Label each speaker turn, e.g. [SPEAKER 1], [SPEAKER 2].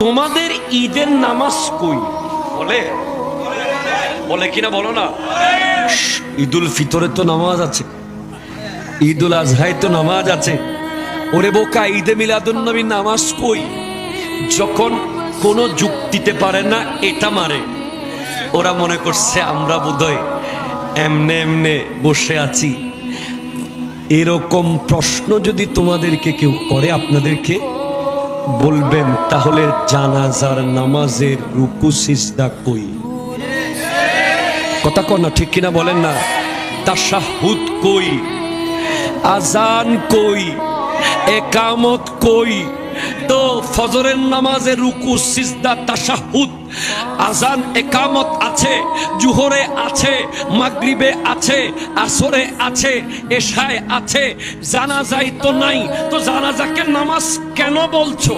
[SPEAKER 1] তোমাদের ঈদের নামাজ কই? বলে? বলে কিনা বলো না। ঈদুল ফিতরে তো নামাজ আছে। ঈদুল আজহায় তো নামাজ আছে। ওরে বোকা ঈদে মিলাদুন নবী নামাজ কই? যখন কোনো যুক্তিতে পারে না এটা মারে। ওরা মনে করছে আমরা বোধহয় এমনে এমনে বসে আছি। এরকম প্রশ্ন যদি তোমাদেরকে কেউ করে আপনাদেরকে বলবেন, তাহলে জানাজার নামাজের রুকু, সিজদা কই? কথা কন না, ঠিক কিনা বলেন না? তাশাহুদ কই? আজান কই? একামত কই? তো ফজরের নামাজে রুকু, সিজদা, তাশাহুদ আজান একামত আছে, জুহরে আছে, মাগরিবে আছে, আসরে আছে, এশায় আছে, জানাজাই তো নাই। তো জানাজাকে নামাজ কেন বলছো?